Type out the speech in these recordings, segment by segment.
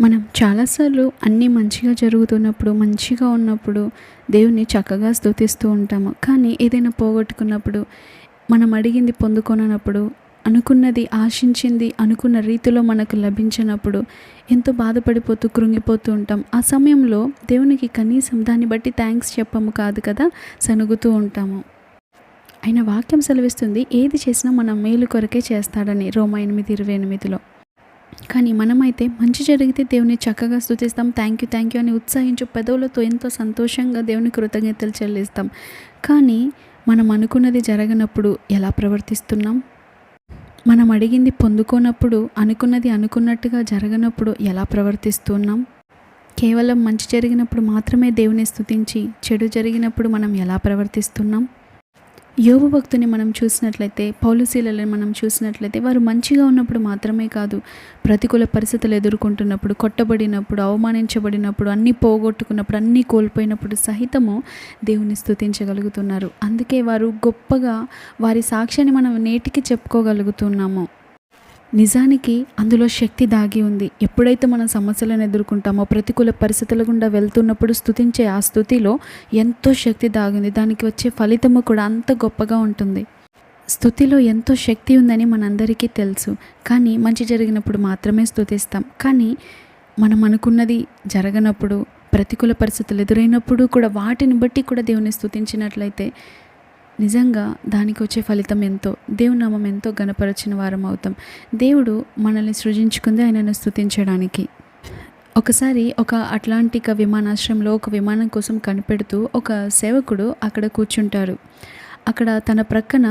మనం చాలాసార్లు అన్నీ మంచిగా జరుగుతున్నప్పుడు మంచిగా ఉన్నప్పుడు దేవుణ్ణి చక్కగా స్తుతిస్తూ ఉంటాము. కానీ ఏదైనా పోగొట్టుకున్నప్పుడు మనం అడిగింది పొందుకొనప్పుడు అనుకున్నది ఆశించింది అనుకున్న రీతిలో మనకు లభించినప్పుడు ఎంతో బాధపడిపోతూ కృంగిపోతూ ఉంటాం. ఆ సమయంలో దేవునికి కనీసం దాన్ని బట్టి థ్యాంక్స్ చెప్పము కాదు కదా సనుగుతూ ఉంటాము. ఆయన వాక్యం సెలవిస్తుంది ఏది చేసినా మనం మేలు కొరకే చేస్తాడని రోమా ఎనిమిది ఇరవై ఎనిమిదిలో. కానీ మనమైతే మంచి జరిగితే దేవుని చక్కగా స్థుతిస్తాం. థ్యాంక్ యూ థ్యాంక్ యూ అని ఉత్సాహించు పెదవులతో ఎంతో సంతోషంగా దేవుని కృతజ్ఞతలు చెల్లిస్తాం. కానీ మనం అనుకున్నది జరగనప్పుడు ఎలా ప్రవర్తిస్తున్నాం? మనం అడిగింది పొందుకోనప్పుడు అనుకున్నది అనుకున్నట్టుగా జరగనప్పుడు ఎలా ప్రవర్తిస్తున్నాం? కేవలం మంచి జరిగినప్పుడు మాత్రమే దేవుని స్థుతించి చెడు జరిగినప్పుడు మనం ఎలా ప్రవర్తిస్తున్నాం? యోబు భక్తుని మనం చూసినట్లయితే పౌలుశీలని మనం చూసినట్లయితే వారు మంచిగా ఉన్నప్పుడు మాత్రమే కాదు ప్రతికూల పరిస్థితులు ఎదుర్కొంటున్నప్పుడు కొట్టబడినప్పుడు అవమానించబడినప్పుడు అన్నీ పోగొట్టుకున్నప్పుడు అన్నీ కోల్పోయినప్పుడు సహితము దేవుని స్తుతించగలుగుతున్నారు. అందుకే వారు గొప్పగా వారి సాక్ష్యాన్ని మనం నేటికి చెప్పుకోగలుగుతున్నాము. నిజానికి అందులో శక్తి దాగి ఉంది. ఎప్పుడైతే మనం సమస్యలను ఎదుర్కొంటామో ప్రతికూల పరిస్థితుల గుండా వెళ్తున్నప్పుడు స్థుతించే ఆ స్థుతిలో ఎంతో శక్తి దాగింది. దానికి వచ్చే ఫలితము కూడా అంత గొప్పగా ఉంటుంది. స్థుతిలో ఎంతో శక్తి ఉందని మనందరికీ తెలుసు. కానీ మంచి జరిగినప్పుడు మాత్రమే స్థుతిస్తాం కానీ మనం అనుకున్నది జరగనప్పుడు ప్రతికూల పరిస్థితులు ఎదురైనప్పుడు కూడా వాటిని బట్టి కూడా దేవుని స్థుతించినట్లయితే నిజంగా దానికి వచ్చే ఫలితం ఎంతో దేవుని నామం ఎంతో గణపరచిన వారం అవుతాం. దేవుడు మనల్ని సృజించుకుంది ఆయనను స్థుతించడానికి ఒకసారి ఒక అట్లాంటిక విమానాశ్రయంలో ఒక విమానం కోసం కనిపెడుతూ ఒక సేవకుడు అక్కడ కూర్చుంటారు. అక్కడ తన ప్రక్కన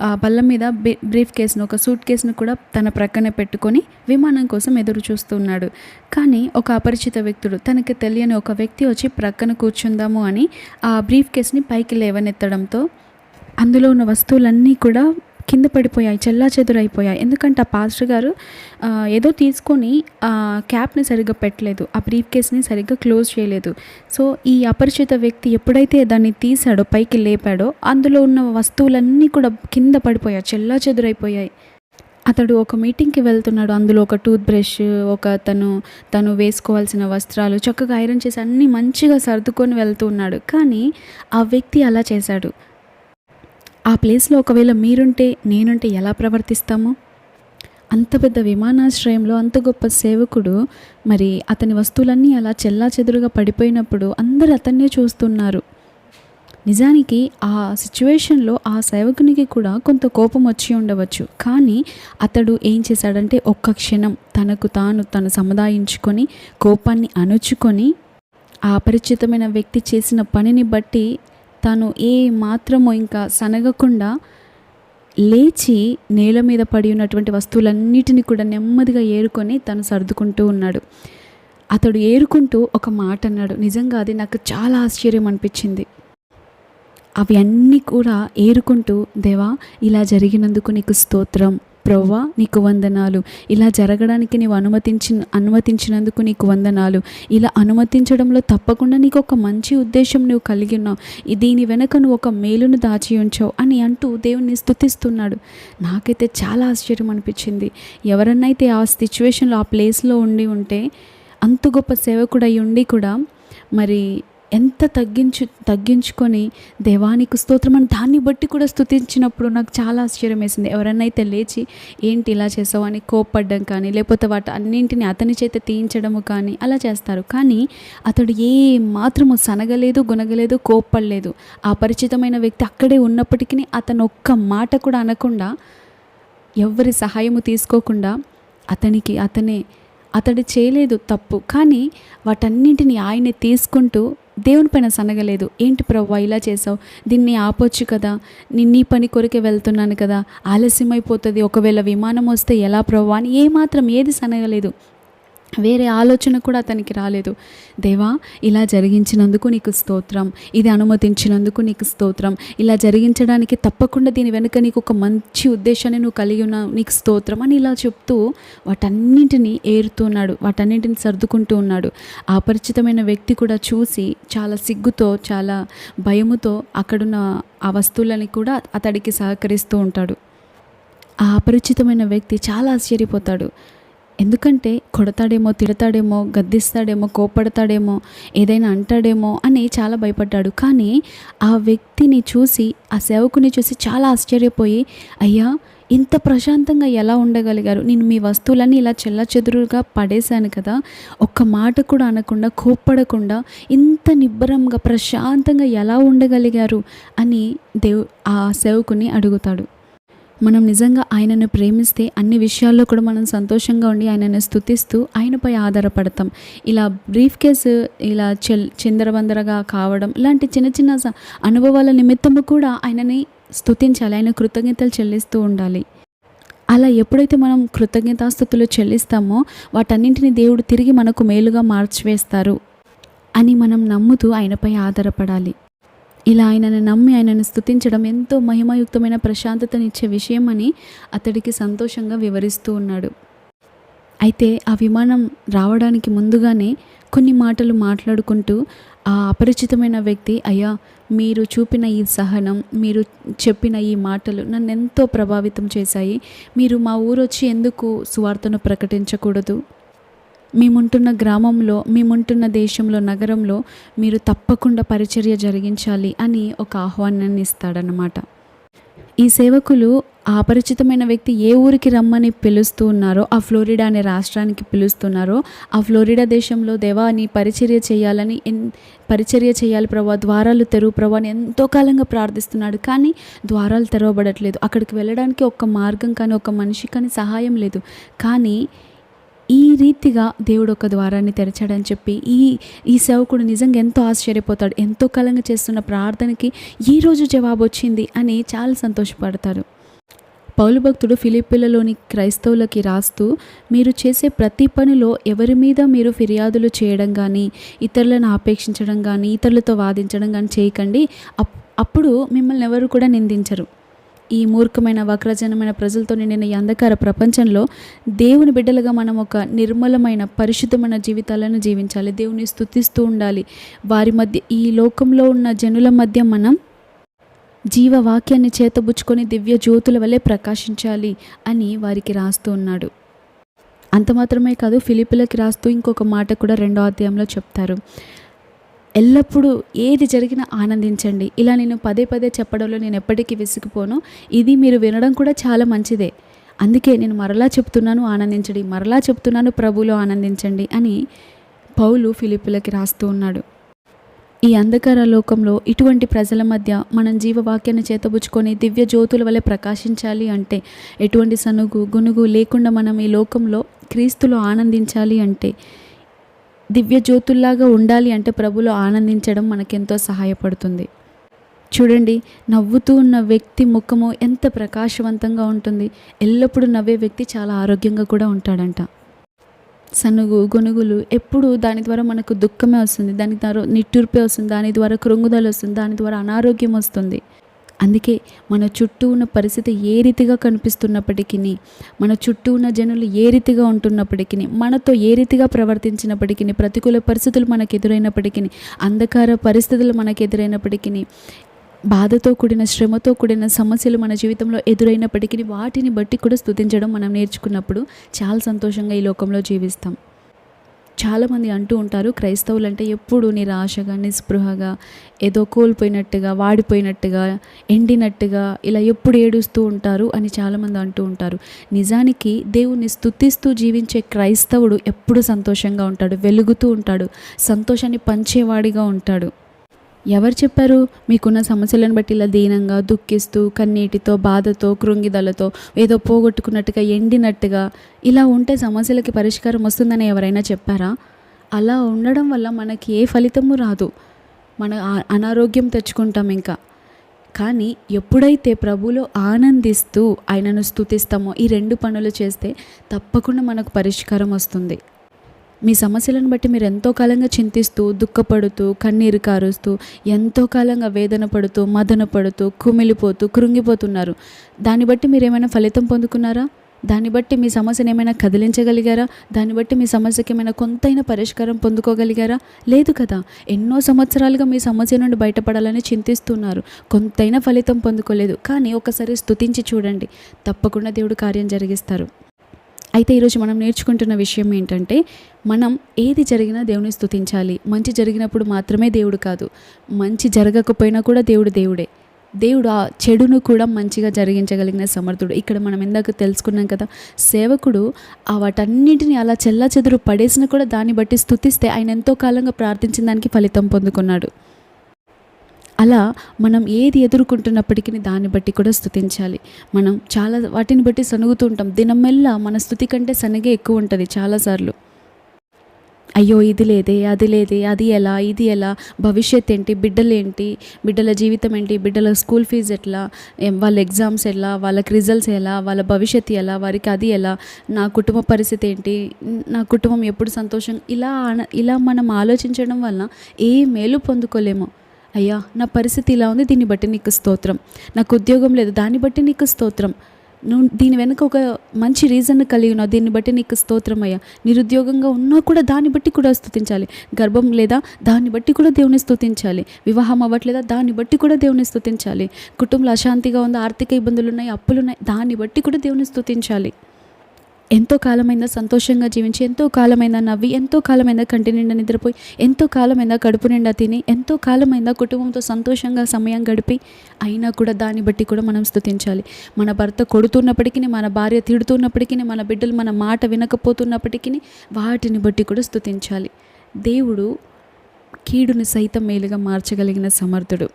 ఆ బల్ల మీద బ్రీఫ్ కేసును ఒక సూట్ కేసును కూడా తన ప్రక్కనే పెట్టుకొని విమానం కోసం ఎదురు చూస్తున్నాడు. కానీ ఒక అపరిచిత వ్యక్తుడు తనకి తెలియని ఒక వ్యక్తి వచ్చి ప్రక్కన కూర్చుందాము అని ఆ బ్రీఫ్ కేసుని పైకి లేవనెత్తడంతో అందులో ఉన్న వస్తువులన్నీ కూడా కింద పడిపోయాయి చెల్లా చెదురైపోయాయి ఎందుకంటే ఆ పాస్టర్ గారు ఏదో తీసుకొని ఆ క్యాప్ని సరిగ్గా పెట్టలేదు ఆ బ్రీఫ్ కేస్ని సరిగ్గా క్లోజ్ చేయలేదు. సో ఈ అపరిచిత వ్యక్తి ఎప్పుడైతే దాన్ని తీశాడో పైకి లేపాడో అందులో ఉన్న వస్తువులన్నీ కూడా కింద పడిపోయాయి చెల్లా చెదురైపోయాయి అతడు ఒక మీటింగ్కి వెళ్తున్నాడు అందులో ఒక టూత్ బ్రష్ ఒక తను తను వేసుకోవాల్సిన వస్త్రాలు చక్కగా ఐరన్ చేసి అన్నీ మంచిగా సర్దుకొని వెళ్తూ ఉన్నాడు. కానీ ఆ వ్యక్తి అలా చేశాడు. ఆ ప్లేస్లో ఒకవేళ మీరుంటే నేనుంటే ఎలా ప్రవర్తిస్తాము? అంత పెద్ద విమానాశ్రయంలో అంత గొప్ప సేవకుడు మరి అతని వస్తువులన్నీ అలా చెల్లా చెదురుగా పడిపోయినప్పుడు అందరు అతన్నే చూస్తున్నారు. నిజానికి ఆ సిచ్యువేషన్లో ఆ సేవకునికి కూడా కొంత కోపం వచ్చి ఉండవచ్చు. కానీ అతడు ఏం చేశాడంటే ఒక్క క్షణం తనకు తాను తను సముదాయించుకొని కోపాన్ని అణుచుకొని ఆ అపరిచితమైన వ్యక్తి చేసిన పనిని బట్టి తాను ఏ మాత్రమో ఇంకా సనగకుండా లేచి నేల మీద పడి ఉన్నటువంటి వస్తువులన్నిటిని కూడా నెమ్మదిగా ఏరుకొని తను సర్దుకుంటూ ఉన్నాడు. అతడు ఏరుకుంటూ ఒక మాట అన్నాడు. నిజంగా అది నాకు చాలా ఆశ్చర్యం అనిపించింది. అవి అన్నీ కూడా ఏరుకుంటూ దేవా ఇలా జరిగినందుకు నీకు స్తోత్రం. ప్రవ్వా నీకు వందనాలు. ఇలా జరగడానికి నీవు అనుమతించి అనుమతించినందుకు నీకు వందనాలు. ఇలా అనుమతించడంలో తప్పకుండా నీకు ఒక మంచి ఉద్దేశం నువ్వు కలిగి ఉన్నావు. దీని వెనక నువ్వు ఒక మేలును దాచి ఉంచావు అని అంటూ దేవుణ్ణి స్థుతిస్తున్నాడు నాకైతే చాలా ఆశ్చర్యం అనిపించింది. ఎవరన్నైతే ఆ సిచ్యువేషన్లో ఆ ప్లేస్లో ఉండి ఉంటే అంత గొప్ప సేవకుడై ఉండి కూడా మరి ఎంత తగ్గించు తగ్గించుకొని దేవానికి స్తోత్రం అని దాన్ని బట్టి కూడా స్థుతించినప్పుడు నాకు చాలా ఆశ్చర్యం వేసింది ఎవరన్నైతే లేచి ఏంటి ఇలా చేసావు అని కోప్పడ్డం కానీ లేకపోతే వాటి అన్నింటిని అతని చేత తీయించడము కానీ అలా చేస్తారు. కానీ అతడు ఏ మాత్రము సనగలేదు గునగలేదు కోప్పడలేదు. ఆ పరిచితమైన వ్యక్తి అక్కడే ఉన్నప్పటికీ అతను ఒక్క మాట కూడా అనకుండా ఎవరి సహాయము తీసుకోకుండా అతనికి అతనే అతడు చేయలేదు తప్పు. కానీ వాటన్నింటిని ఆయనే తీసుకుంటూ దేవుని పైన సనగలేదు. ఏంటి ప్రవ్వా ఇలా చేసావు? దీన్ని ఆపొచ్చు కదా? నేను నీ పని కొరికే వెళ్తున్నాను కదా? ఆలస్యం అయిపోతుంది ఒకవేళ విమానం వస్తే ఎలా ప్రవ్వా అని ఏమాత్రం ఏది సనగలేదు. వేరే ఆలోచన కూడా అతనికి రాలేదు. దేవా ఇలా జరిగించినందుకు నీకు స్తోత్రం. ఇది అనుమతించినందుకు నీకు స్తోత్రం. ఇలా జరిగించడానికి తప్పకుండా దీని వెనుక నీకు ఒక మంచి ఉద్దేశాన్ని నువ్వు కలిగి ఉన్నావు. నీకు స్తోత్రం అని ఇలా చెప్తూ వాటన్నింటినీ ఏరుతున్నాడు వాటన్నింటిని సర్దుకుంటూ ఉన్నాడు. అపరిచితమైన వ్యక్తి కూడా చూసి చాలా సిగ్గుతో చాలా భయముతో అక్కడున్న ఆ వస్తువులని కూడా అతడికి సహకరిస్తూ ఉంటాడు. ఆ అపరిచితమైన వ్యక్తి చాలా ఆశ్చర్యపోతాడు. ఎందుకంటే కొడతాడేమో తిడతాడేమో గద్దిస్తాడేమో కోపడతాడేమో ఏదైనా అంటాడేమో అని చాలా భయపడ్డాడు. కానీ ఆ వ్యక్తిని చూసి ఆ సేవకుని చూసి చాలా ఆశ్చర్యపోయి అయ్యా ఇంత ప్రశాంతంగా ఎలా ఉండగలిగారు? నేను మీ వస్తువులన్నీ ఇలా చెల్లాచెదురుగా పడేశాను కదా. ఒక్క మాట కూడా అనకుండా కోప్పడకుండా ఇంత నిబ్బరంగా ప్రశాంతంగా ఎలా ఉండగలిగారు? అని దేవు ఆ సేవకుని అడుగుతాడు. మనం నిజంగా ఆయనను ప్రేమిస్తే అన్ని విషయాల్లో కూడా మనం సంతోషంగా ఉండి ఆయనను స్తుతిస్తూ ఆయనపై ఆధారపడతాం. ఇలా బ్రీఫ్ కేసు ఇలా చెల్ చిందరవందరగా కావడం ఇలాంటి చిన్న చిన్న అనుభవాల నిమిత్తము కూడా ఆయనని స్తుతించాలి ఆయన కృతజ్ఞతలు చెల్లిస్తూ ఉండాలి. అలా ఎప్పుడైతే మనం కృతజ్ఞతాస్థుతులు చెల్లిస్తామో వాటన్నింటిని దేవుడు తిరిగి మనకు మేలుగా మార్చివేస్తారు అని మనం నమ్ముతూ ఆయనపై ఆధారపడాలి. ఇలా ఆయనను నమ్మి ఆయనను స్తుతించడం ఎంతో మహిమయుక్తమైన ప్రశాంతతనిచ్చే విషయం అని అతడికి సంతోషంగా వివరిస్తూ ఉన్నాడు. అయితే ఆ విమానం రావడానికి ముందుగానే కొన్ని మాటలు మాట్లాడుకుంటూ ఆ అపరిచితమైన వ్యక్తి అయ్యా మీరు చూపిన ఈ సహనం మీరు చెప్పిన ఈ మాటలు నన్ను ఎంతో ప్రభావితం చేశాయి. మీరు మా ఊరొచ్చి ఎందుకు సువార్తను ప్రకటించకూడదు? మేముంటున్న గ్రామంలో మేముంటున్న దేశంలో నగరంలో మీరు తప్పకుండా పరిచర్య జరిగించాలి అని ఒక ఆహ్వానాన్ని ఇస్తాడనమాట ఈ సేవకులు ఆ అపరిచితమైన వ్యక్తి ఏ ఊరికి రమ్మని పిలుస్తూ ఉన్నారో ఆ ఫ్లోరిడా అనే రాష్ట్రానికి పిలుస్తున్నారో ఆ ఫ్లోరిడా దేశంలో దేవా నీ పరిచర్య చేయాలని ఎన్ పరిచర్య చేయాలి ప్రభా ద్వారాలు తెరువు ప్రభా అని ఎంతో కాలంగా ప్రార్థిస్తున్నాడు కానీ ద్వారాలు తెరవబడట్లేదు. అక్కడికి వెళ్ళడానికి ఒక్క మార్గం కానీ ఒక మనిషి కానీ సహాయం లేదు. కానీ ఈ రీతిగా దేవుడు ఒక ద్వారాన్ని తెరచాడని చెప్పి ఈ ఈ సేవకుడు నిజంగా ఎంతో ఆశ్చర్యపోతాడు. ఎంతో కాలంగా చేస్తున్న ప్రార్థనకి ఈ రోజు జవాబు వచ్చింది అని చాలా సంతోషపడతారు. పౌలు భక్తుడు ఫిలిపిలలోని క్రైస్తవులకి రాస్తూ మీరు చేసే ప్రతి పనిలో ఎవరి మీద మీరు ఫిర్యాదులు చేయడం కానీ ఇతరులను ఆపేక్షించడం కానీ ఇతరులతో వాదించడం కానీ చేయకండి. అప్ అప్పుడు మిమ్మల్ని ఎవరు కూడా నిందించరు. ఈ మూర్ఖమైన వక్రజనమైన ప్రజలతో నిండిన ఈ అంధకార ప్రపంచంలో దేవుని బిడ్డలుగా మనం ఒక నిర్మలమైన పరిశుద్ధమైన జీవితాలను జీవించాలి. దేవుని స్థుతిస్తూ ఉండాలి. వారి మధ్య ఈ లోకంలో ఉన్న జనుల మధ్య మనం జీవవాక్యాన్ని చేతబుచ్చుకొని దివ్య జ్యోతుల వల్లే ప్రకాశించాలి అని వారికి రాస్తూ ఉన్నాడు. అంత మాత్రమే కాదు ఫిలిపిలకి రాస్తూ ఇంకొక మాట కూడా రెండో అధ్యాయంలో చెప్తారు. ఎల్లప్పుడూ ఏది జరిగినా ఆనందించండి. ఇలా నేను పదే పదే చెప్పడంలో నేను ఎప్పటికీ విసిగిపోను. ఇది మీరు వినడం కూడా చాలా మంచిదే. అందుకే నేను మరలా చెప్తున్నాను ఆనందించండి. మరలా చెప్తున్నాను ప్రభులో ఆనందించండి అని పౌలు ఫిలిపులకి రాస్తూ ఉన్నాడు. ఈ అంధకార లోకంలో ఇటువంటి ప్రజల మధ్య మనం జీవవాక్యాన్ని చేతబుచ్చుకొని దివ్య జ్యోతుల వలె ప్రకాశించాలి అంటే ఎటువంటి సనుగు గునుగు లేకుండా మనం ఈ లోకంలో క్రీస్తులో ఆనందించాలి అంటే దివ్య జ్యోతుల్లాగా ఉండాలి అంటే ప్రభులో ఆనందించడం మనకెంతో సహాయపడుతుంది. చూడండి నవ్వుతూ ఉన్న వ్యక్తి ముఖము ఎంత ప్రకాశవంతంగా ఉంటుంది. ఎల్లప్పుడూ నవ్వే వ్యక్తి చాలా ఆరోగ్యంగా కూడా ఉంటాడంట. సనుగు గొనుగులు ఎప్పుడు దాని ద్వారా మనకు దుఃఖమే వస్తుంది. దాని ద్వారా నిట్టూర్పే వస్తుంది. దాని ద్వారా కృంగుదలు వస్తుంది. దాని ద్వారా అనారోగ్యం వస్తుంది. అందుకే మన చుట్టూ ఉన్న పరిస్థితి ఏ రీతిగా కనిపిస్తున్నప్పటికీ మన చుట్టూ ఉన్న జనులు ఏ రీతిగా ఉంటున్నప్పటికీ మనతో ఏ రీతిగా ప్రవర్తించినప్పటికీ ప్రతికూల పరిస్థితులు మనకు ఎదురైనప్పటికీ అంధకార పరిస్థితులు మనకు ఎదురైనప్పటికీ బాధతో కూడిన శ్రమతో కూడిన సమస్యలు మన జీవితంలో ఎదురైనప్పటికీ వాటిని బట్టి కూడా స్థుతించడం మనం నేర్చుకున్నప్పుడు చాలా సంతోషంగా ఈ లోకంలో జీవిస్తాం. చాలామంది అంటూ ఉంటారు క్రైస్తవులు అంటే ఎప్పుడు నిరాశగా నిస్పృహగా ఏదో కోల్పోయినట్టుగా వాడిపోయినట్టుగా ఎండినట్టుగా ఇలా ఎప్పుడు ఏడుస్తూ ఉంటారు అని చాలామంది అంటూ ఉంటారు. నిజానికి దేవుని స్థుతిస్తూ జీవించే క్రైస్తవుడు ఎప్పుడు సంతోషంగా ఉంటాడు వెలుగుతూ ఉంటాడు సంతోషాన్ని పంచేవాడిగా ఉంటాడు. ఎవరు చెప్పారు? మీకున్న సమస్యలను బట్టి ఇలా దీనంగా దుఃఖిస్తూ కన్నీటితో బాధతో కృంగిదలతో ఏదో పోగొట్టుకున్నట్టుగా ఎండినట్టుగా ఇలా ఉంటే సమస్యలకి పరిష్కారం వస్తుందని ఎవరైనా చెప్పారా? అలా ఉండడం వల్ల మనకి ఏ ఫలితము రాదు. మన అనారోగ్యం తెచ్చుకుంటాం ఇంకా. కానీ ఎప్పుడైతే ప్రభులో ఆనందిస్తూ ఆయనను స్తుతిస్తామో ఈ రెండు పనులు చేస్తే తప్పకుండా మనకు పరిష్కారం వస్తుంది. మీ సమస్యలను బట్టి మీరు ఎంతో కాలంగా చింతిస్తూ దుఃఖపడుతూ కన్నీరు కారుస్తూ ఎంతో కాలంగా వేదన పడుతూ మదన పడుతూ కుమిలిపోతూ కృంగిపోతున్నారు. దాన్ని బట్టి మీరు ఏమైనా ఫలితం పొందుకున్నారా? దాన్ని బట్టి మీ సమస్యను ఏమైనా కదిలించగలిగారా? దాన్ని బట్టి మీ సమస్యకి ఏమైనా కొంతైనా పరిష్కారం పొందుకోగలిగారా? లేదు కదా. ఎన్నో సంవత్సరాలుగా మీ సమస్య నుండి బయటపడాలని చింతిస్తున్నారు. కొంతైనా ఫలితం పొందుకోలేదు. కానీ ఒకసారి స్తుతించి చూడండి. తప్పకుండా దేవుడు కార్యం జరిగిస్తారు. అయితే ఈరోజు మనం నేర్చుకుంటున్న విషయం ఏంటంటే మనం ఏది జరిగినా దేవుని స్థుతించాలి మంచి జరిగినప్పుడు మాత్రమే దేవుడు కాదు. మంచి జరగకపోయినా కూడా దేవుడు దేవుడే. దేవుడు ఆ చెడును కూడా మంచిగా జరిగించగలిగిన సమర్థుడు. ఇక్కడ మనం ఇందాక తెలుసుకున్నాం కదా సేవకుడు ఆ వాటన్నిటిని అలా చెల్లా చెదురు పడేసిన కూడా దాన్ని బట్టి స్థుతిస్తే ఆయన ఎంతో కాలంగా ప్రార్థించిన దానికి ఫలితం పొందుకున్నాడు. అలా మనం ఏది ఎదుర్కొంటున్నప్పటికీ దాన్ని బట్టి కూడా స్థుతించాలి. మనం చాలా వాటిని బట్టి సనుగుతూ ఉంటాం. దినమెల్లా మన స్థుతి కంటే సనగే ఎక్కువ ఉంటుంది చాలాసార్లు. అయ్యో ఇది లేదే అది లేదే అది ఎలా ఇది ఎలా భవిష్యత్ ఏంటి బిడ్డలేంటి బిడ్డల జీవితం ఏంటి బిడ్డల స్కూల్ ఫీజు ఎట్లా వాళ్ళ ఎగ్జామ్స్ ఎలా వాళ్ళకి రిజల్ట్స్ ఎలా వాళ్ళ భవిష్యత్తు ఎలా వారికి అది ఎలా నా కుటుంబ పరిస్థితి ఏంటి నా కుటుంబం ఎప్పుడు సంతోషం ఇలా ఇలా మనం ఆలోచించడం వలన ఏ మేలు పొందుకోలేము. అయ్యా నా పరిస్థితి ఇలా ఉంది దీన్ని బట్టి నీకు స్తోత్రం. నాకు ఉద్యోగం లేదు దాన్ని బట్టి నీకు స్తోత్రం. నువ్వు దీని వెనుక ఒక మంచి రీజన్ కలిగి ఉన్నావు దీన్ని బట్టి నీకు స్తోత్రం అయ్యా. నిరుద్యోగంగా ఉన్నా కూడా దాన్ని బట్టి కూడా స్థుతించాలి గర్భం లేదా దాన్ని బట్టి కూడా దేవుని స్తుతించాలి. వివాహం అవ్వట్లేదా దాన్ని బట్టి కూడా దేవుని స్థుతించాలి కుటుంబంలో అశాంతిగా ఉందా ఆర్థిక ఇబ్బందులు ఉన్నాయి అప్పులు ఉన్నాయి దాన్ని బట్టి కూడా దేవుని స్థుతించాలి ఎంతో కాలమైందా సంతోషంగా జీవించి ఎంతో కాలమైందా నవ్వి ఎంతో కాలమైందా కంటి నిండా నిద్రపోయి ఎంతో కాలమైందా కడుపు నిండా తిని ఎంతో కాలమైందా కుటుంబంతో సంతోషంగా సమయం గడిపి అయినా కూడా దాన్ని బట్టి కూడా మనం స్థుతించాలి. మన భర్త కొడుతున్నప్పటికీ మన భార్య తిడుతున్నప్పటికీ మన బిడ్డలు మన మాట వినకపోతున్నప్పటికీ వాటిని బట్టి కూడా స్థుతించాలి. దేవుడు కీడుని సైతం మేలుగా మార్చగలిగిన సమర్థుడు.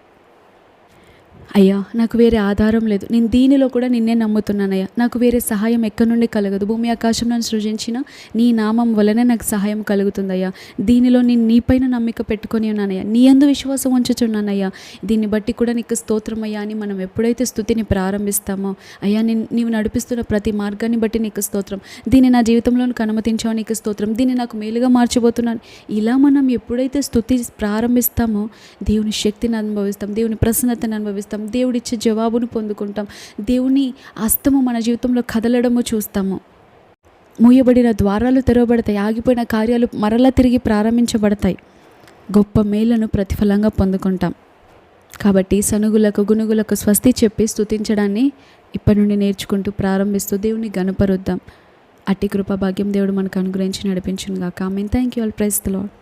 అయ్యా నాకు వేరే ఆధారం లేదు. నేను దీనిలో కూడా నిన్నే నమ్ముతున్నానయ్యా నాకు వేరే సహాయం ఎక్కడి నుండి కలగదు. భూమి ఆకాశం నన్ను సృజించిన నీ నామం వలనే నాకు సహాయం కలుగుతుందయ్యా దీనిలో నేను నీపైన నమ్మిక పెట్టుకొని ఉన్నానయ్యా నీ అందు విశ్వాసం ఉంచుచున్నానయ్యా దీన్ని బట్టి కూడా నీకు స్తోత్రం అయ్యా అని మనం ఎప్పుడైతే స్థుతిని ప్రారంభిస్తామో అయ్యా నేను నీవు నడిపిస్తున్న ప్రతి మార్గాన్ని బట్టి నీకు స్తోత్రం. దీన్ని నా జీవితంలో అనుమతించావు నీకు స్తోత్రం. దీన్ని నాకు మేలుగా మార్చిపోతున్నాను ఇలా మనం ఎప్పుడైతే స్థుతి ప్రారంభిస్తామో దేవుని శక్తిని అనుభవిస్తాం దేవుని ప్రసన్నతను అనుభవిస్తాం దేవుడిచ్చే జవాబును పొందుకుంటాం. దేవుని అస్తము మన జీవితంలో కదలడము చూస్తాము. మూయబడిన ద్వారాలు తెరవబడతాయి. ఆగిపోయిన కార్యాలు మరలా తిరిగి ప్రారంభించబడతాయి. గొప్ప మేలను ప్రతిఫలంగా పొందుకుంటాం. కాబట్టి సనుగులకు గునుగులకు స్వస్తి చెప్పి స్థుతించడాన్ని ఇప్పటి నుండి నేర్చుకుంటూ ప్రారంభిస్తూ దేవుని గనపరుద్దాం అట్టి కృపా భాగ్యం దేవుడు మనకు అనుగ్రహించి నడిపించును కామెన్ thank you all praise the Lord